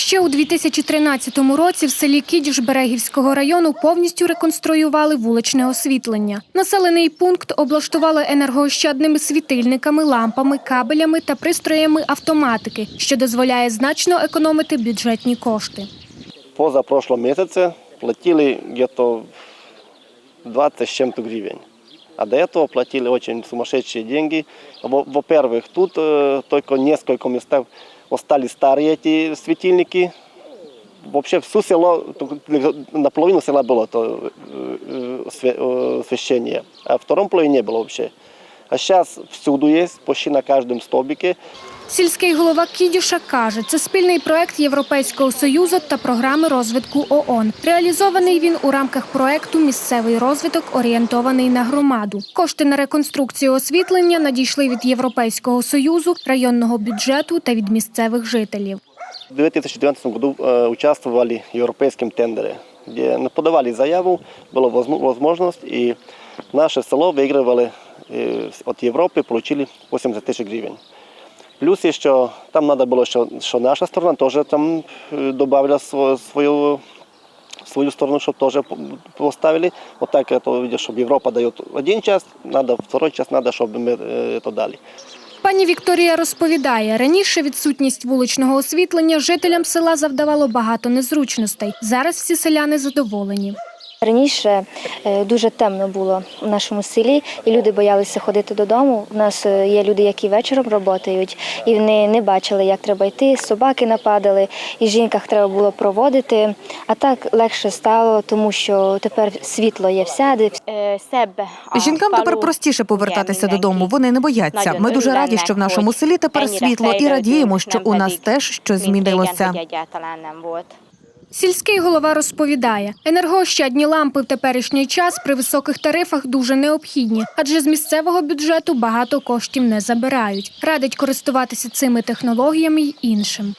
Ще у 2013 році в селі Кідіш Берегівського району повністю реконструювали вуличне освітлення. Населений пункт облаштували енергоощадними світильниками, лампами, кабелями та пристроями автоматики, що дозволяє значно економити бюджетні кошти. Позапрошлом месяце платили где-то 20 с чем-то гривен. А до этого платили очень сумасшедшие деньги. Во- Во-первых, тут э, только несколько местах остались старые эти светильники. Вообще все село, только наполовину села было то э, э, све- э, освещение, а в втором половине не было вообще. А сейчас всюду есть, почти на каждом столбике. Сільський голова Кідіша каже, це спільний проект Європейського союзу та програми розвитку ООН. Реалізований він у рамках проекту Місцевий розвиток орієнтований на громаду. Кошти на реконструкцію освітлення надійшли від Європейського союзу, районного бюджету та від місцевих жителів. В 2012 году э, участвовали в европейском тендере, где ну, подавали заяву, была возможно- возможность, и наше село выигрывали э, от Европы, получили 80 тысяч гривен. Плюс еще там надо было, что, что наша сторона тоже там э, добавила свою, свою, свою сторону, чтобы тоже п- поставили. Вот так это, видишь, чтобы Европа дает один час, надо второй час, надо, чтобы мы э, это дали. Пані Вікторія розповідає, раніше відсутність вуличного освітлення жителям села завдавало багато незручностей. Зараз всі селяни задоволені. Раніше е, дуже темно було в нашому селі, і люди боялися ходити додому. У нас е, є люди, які вечором працюють, і вони не бачили, як треба йти. Собаки нападали, і жінках треба було проводити. А так легше стало, тому що тепер світло є всяде. Е, себе. Жінкам тепер простіше повертатися додому. Вони не бояться. Ми дуже раді, що в нашому селі тепер світло, і радіємо, що у нас теж щось змінилося. Сільський голова розповідає, енергоощадні лампи в теперішній час при високих тарифах дуже необхідні, адже з місцевого бюджету багато коштів не забирають. Радить користуватися цими технологіями й іншим.